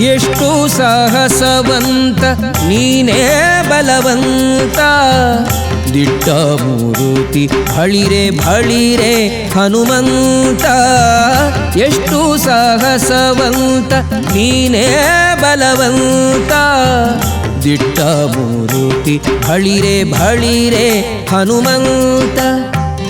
ಎಷ್ಟು ಸಾಹಸವಂತ, ನೀನೇ ಬಲವಂತ. ದಿಟ್ಟ ಮೂರುತಿ ಬಳಿರೆ ಬಳಿರೆ ಹನುಮಂತ. ಎಷ್ಟು ಸಾಹಸವಂತ, ನೀನೇ ಬಲವಂತ. ದಿಟ್ಟ ಮೂರುತಿ ಬಳಿರೆ ಬಳಿರೆ ಹನುಮಂತ.